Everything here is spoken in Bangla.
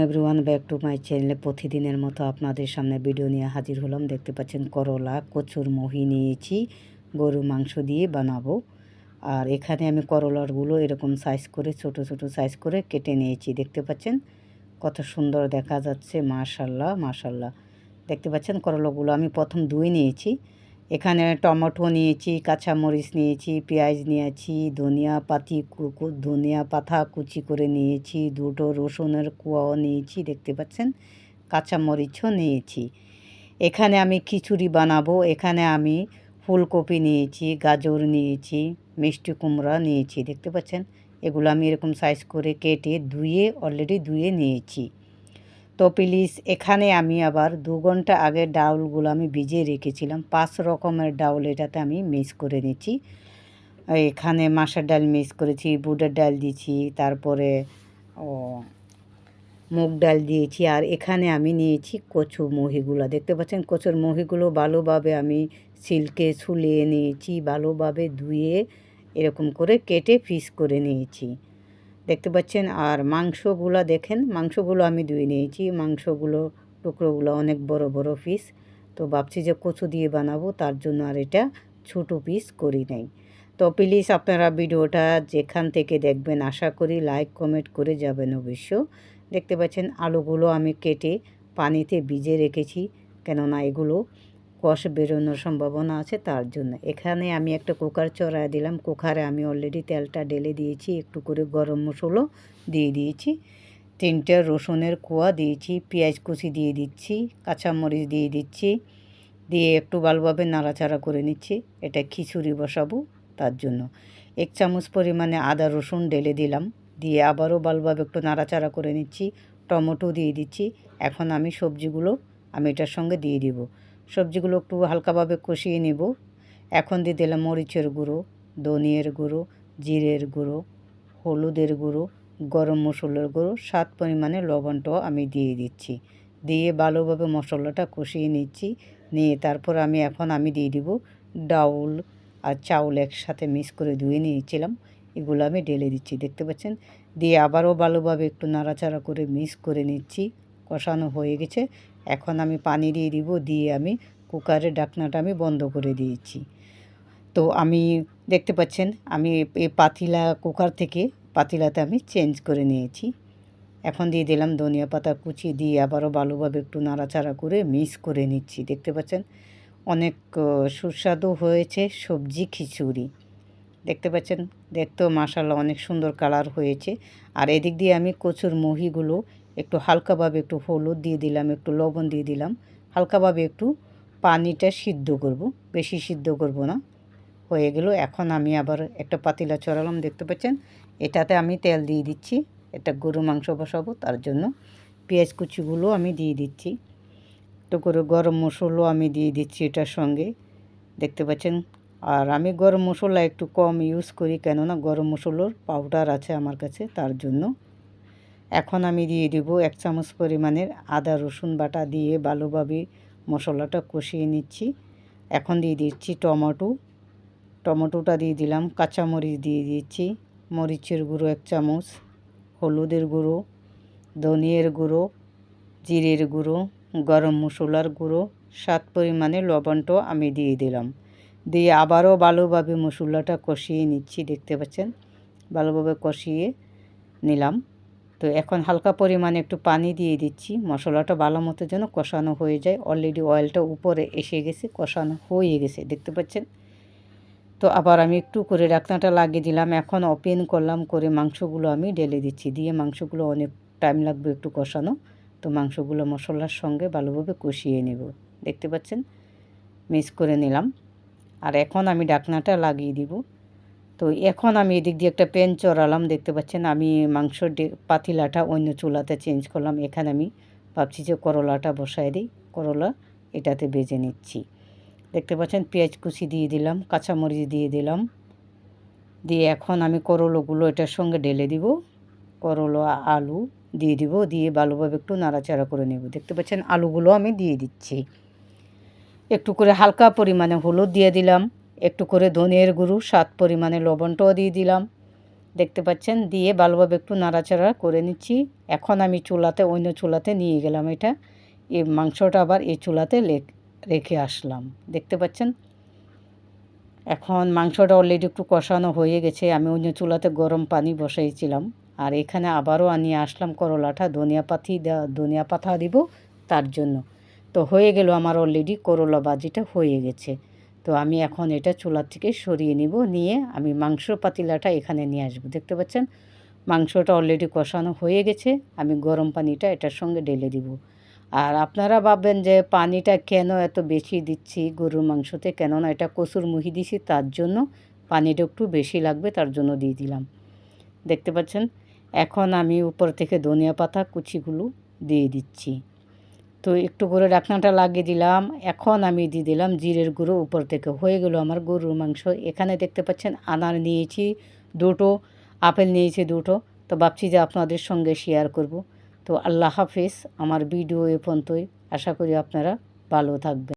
এভরিওয়ান ব্যাক টু মাই চ্যানেলে প্রতিদিনের মতো আপনাদের সামনে ভিডিও নিয়ে হাজির হলাম। দেখতে পাচ্ছেন করলা, কচুর মহি নিয়েছি। গরু মাংস দিয়ে বানাবো। আর এখানে আমি করলারগুলো এরকম সাইজ করে, ছোট ছোট সাইজ করে কেটে নিয়েছি। দেখতে পাচ্ছেন কত সুন্দর দেখা যাচ্ছে। মাশাল্লাহ মাশাল্লাহ দেখতে পাচ্ছেন করলাগুলো আমি প্রথম ধুয়ে নিয়েছি। এখানে টমেটো নিয়েছি, কাঁচামরিচ নিয়েছি, পেঁয়াজ নিয়েছি, ধনিয়া পাতি ধনিয়া পাতা কুচি করে নিয়েছি, দুটো রসুনের কুয়াও নিয়েছি, দেখতে পাচ্ছেন? কাঁচামরিচও নিয়েছি। এখানে আমি খিচুড়ি বানাবো। এখানে আমি ফুলকপি নিয়েছি, গাজর নিয়েছি, মিষ্টি কুমড়া নিয়েছি, দেখতে পাচ্ছেন? এগুলো আমি এরকম সাইজ করে কেটে ধুয়ে অলরেডি ধুয়ে নিয়েছি। তো প্লিজ, এখানে আমি আবার দু ঘণ্টা আগে ডাউলগুলো আমি ভিজিয়ে রেখেছিলাম। পাঁচ রকমের ডাউল এটাতে আমি মিক্স করে নিচ্ছি। এখানে মাসের ডাল মিক্স করেছি বুটের ডাল দিয়েছি, তারপরে, ও, মুগ ডাল দিয়েছি, আর এখানে আমি নিয়েছি কচু মহিগুলো। দেখতে পাচ্ছেন কচুর মহিগুলো ভালোভাবে আমি সিল্কে ছুলিয়ে নিয়েছি, ভালোভাবে ধুয়ে এরকম করে কেটে ফিস করে নিয়েছি। দেখতে পাচ্ছেন, আর মাংসগুলো দেখেন, মাংসগুলো আমি ধুয়ে নিয়েছি। মাংসগুলো, টুকরোগুলো অনেক বড় বড় পিস তো ভাবছি যে কচু দিয়ে বানাবো, তার জন্য আর এটা ছোটো পিস করি নাই। তো প্লিজ আপনারা ভিডিওটা যেখান থেকে দেখবেন, আশা করি লাইক কমেন্ট করে যাবেন অবশ্য। দেখতে পাচ্ছেন, আলুগুলো আমি কেটে পানিতে ভিজে রেখেছি, কেননা এগুলো কষ বেরোনোর সম্ভাবনা আছে তার জন্য। এখানে আমি একটা কুকার চড়ায় দিলাম। কুকারে আমি অলরেডি তেলটা ঢেলে দিয়েছি, একটু করে গরম মশলো দিয়ে দিয়েছি। তিনটে রসুনের কোয়া দিয়েছি, পেঁয়াজ কুচি দিয়ে দিচ্ছি, কাঁচামরিচ দিয়ে দিচ্ছি, দিয়ে একটু ভালোভাবে নাড়াচাড়া করে নিচ্ছি। এটা খিচুড়ি বসাবো তার জন্য। এক চামচ পরিমাণে আদা রসুন ঢেলে দিলাম, দিয়ে আবারও ভালোভাবে একটু নাড়াচাড়া করে নিচ্ছি। টমেটো দিয়ে দিচ্ছি। এখন আমি সবজিগুলো আমি এটার সঙ্গে দিয়ে দিব। সবজিগুলো একটু হালকাভাবে কষিয়ে নেব। এখন দিয়ে দিলাম মরিচের গুঁড়ো, ধনিয়ের গুঁড়ো, জিরের গুঁড়ো, হলুদের গুঁড়ো, গরম মশলার গুঁড়ো, স্বাদ পরিমাণে লবণটাও আমি দিয়ে দিচ্ছি। দিয়ে ভালোভাবে মশলাটা কষিয়ে নিচ্ছি। নিয়ে তারপর আমি এখন আমি দিয়ে দিব ডাউল আর চাউল একসাথে মিক্স করে ধুয়ে নিয়েছিলাম। এগুলো আমি ঢেলে দিচ্ছি, দেখতে পাচ্ছেন? দিয়ে আবারও ভালোভাবে একটু নাড়াচাড়া করে মিক্স করে নিচ্ছি। কষানো হয়ে গেছে। এখন আমি পানি দিয়ে দিব, দিয়ে আমি কুকারের ডাকনাটা আমি বন্ধ করে দিয়েছি। তো আমি দেখতে পাচ্ছেন, আমি এই পাতিলা কুকার থেকে পাতিলাতে আমি চেঞ্জ করে নিয়েছি। এখন দিয়ে দিলাম ধনিয়া পাতা কুচি দিয়ে আবারও ভালোভাবে একটু নাড়াচাড়া করে মিক্স করে নিচ্ছি। দেখতে পাচ্ছেন, অনেক সুস্বাদু হয়েছে সবজি খিচুড়ি। দেখতে পাচ্ছেন, দেখতেও মাসাল্লাহ অনেক সুন্দর কালার হয়েছে। আর এদিক দিয়ে আমি কচুর মহিগুলো একটু হালকাভাবে একটু হলুদ দিয়ে দিলাম, একটু লবণ দিয়ে দিলাম। হালকাভাবে একটু পানিটা সিদ্ধ করব। বেশি সিদ্ধ করব না। হয়ে গেল। এখন আমি আবার একটা পাতিলা চড়ালাম দেখতে পাচ্ছেন? এটাতে আমি তেল দিয়ে দিচ্ছি। এটা গরু মাংস বসাবো, তার জন্য পেঁয়াজ কুচিগুলো আমি দিয়ে দিচ্ছি। তো করে গরম মশলাও আমি দিয়ে দিচ্ছি এটার সঙ্গে, দেখতে পাচ্ছেন? আর আমি গরম মশলা একটু কম ইউজ করি, কেননা গরম মশলার পাউডার আছে আমার কাছে, তার জন্য এখন আমি দিয়ে দিব এক চামচ পরিমাণের আদা, রসুন বাটা দিয়ে ভালোভাবে মশলাটা কষিয়ে নিচ্ছি। এখন দিয়ে দিচ্ছি টমেটো। টমেটোটা দিয়ে দিলাম, কাঁচামরিচ দিয়ে দিচ্ছি, মরিচের গুঁড়ো এক চামচ, হলুদের গুঁড়ো, ধনিয়ার গুঁড়ো, জিরের গুঁড়ো, গরম মশলার গুঁড়ো, স্বাদ পরিমাণে লবণটাও আমি দিয়ে দিলাম। দিয়ে আবারও ভালোভাবে মশলাটা কষিয়ে নিচ্ছি, দেখতে পাচ্ছেন? ভালোভাবে কষিয়ে নিলাম। তো এখন হালকা পরিমাণে একটু পানি দিয়ে দিচ্ছি। মশলাটা ভালো মতো যেন কষানো হয়ে যায়। অলরেডি অয়েলটা উপরে এসে গেছে, কষানো হয়ে গেছে, দেখতে পাচ্ছেন? তো আবার আমি একটু করে ডাকনাটা লাগিয়ে দিলাম। এখন ওপেন করলাম, করে মাংসগুলো আমি ঢেলে দিচ্ছি। দিয়ে মাংসগুলো অনেক টাইম লাগবে একটু কষানো। তো মাংসগুলো মশলার সঙ্গে ভালোভাবে কষিয়ে নেব। দেখতে পাচ্ছেন? মিক্স করে নিলাম। আর এখন আমি ডাকনাটা লাগিয়ে দিব। তো এখন আমি এদিক দিয়ে একটা প্যান চড়ালাম, দেখতে পাচ্ছেন? আমি মাংসর ডে- পাতিলাটা অন্য চুলাতে চেঞ্জ করলাম। এখানে আমি ভাবছি যে করলাটা বসায় দিই। করলা এটাতে বেজে নিচ্ছি। দেখতে পাচ্ছেন? পেঁয়াজ কুচি দিয়ে দিলাম, কাঁচামরিচ দিয়ে দিলাম। দিয়ে এখন আমি করলোগুলো এটার সঙ্গে ঢেলে দিব। করল, আলু দিয়ে দিব। দিয়ে ভালোভাবে একটু নাড়াচাড়া করে নেব। দেখতে পাচ্ছেন? আলুগুলো আমি দিয়ে দিচ্ছি। একটু করে হালকা পরিমাণে হলুদ দিয়ে দিলাম। একটু করে ধনের গুঁড়ো, স্বাদ পরিমাণে লবণটাও দিয়ে দিলাম। দেখতে পাচ্ছেন, দিয়ে ভালোভাবে একটু নাড়াচাড়া করে নিচ্ছি। এখন আমি চুলাতে, অন্য চুলাতে নিয়ে গেলাম এটা। এই মাংসটা আবার এই চুলাতে রেখে আসলাম। দেখতে পাচ্ছেন? এখন মাংসটা অলরেডি একটু কষানো হয়ে গেছে। আমি অন্য চুলাতে গরম পানি বসাইছিলাম। আর এখানে আবারও আনিয়ে আসলাম করলাটা, ধনিয়া পাতি ধনিয়া পাতা দিব তার জন্য। তো হয়ে গেল আমার অলরেডি করলা বাজিটা হয়ে গেছে। তো আমি এখন এটা চুলার থেকে সরিয়ে নিব, নিয়ে আমি মাংস পাতিলাটা এখানে নিয়ে আসব। দেখতে পাচ্ছেন? মাংসটা অলরেডি কষানো হয়ে গেছে, আমি গরম পানিটা এটার সঙ্গে ঢেলে দিব। আর আপনারা ভাববেন যে পানিটা কেন এত বেশি দিচ্ছি গরুর মাংসতে? কেননা এটা কচুর মুহি দিছি, তার জন্য পানিটা একটু বেশি লাগবে, তার জন্য দিয়ে দিলাম। দেখতে পাচ্ছেন? এখন আমি উপর থেকে ধনিয়া পাতা কুচিগুলো দিয়ে দিচ্ছি। তো একটু করে ডাকনাটা লাগিয়ে দিলাম। এখন আমি দিয়ে দিলাম জিরের গুঁড়ো উপর থেকে। হয়ে গেলো আমার গরুর মাংস। এখানে দেখতে পাচ্ছেন আনার নিয়েছি দুটো, আপেল নিয়েছি দুটো। তো ভাবছি যে আপনাদের সঙ্গে শেয়ার করব। তো আল্লাহ হাফিজ। আমার ভিডিও এ পর্যন্তই। আশা করি আপনারা ভালো থাকবেন।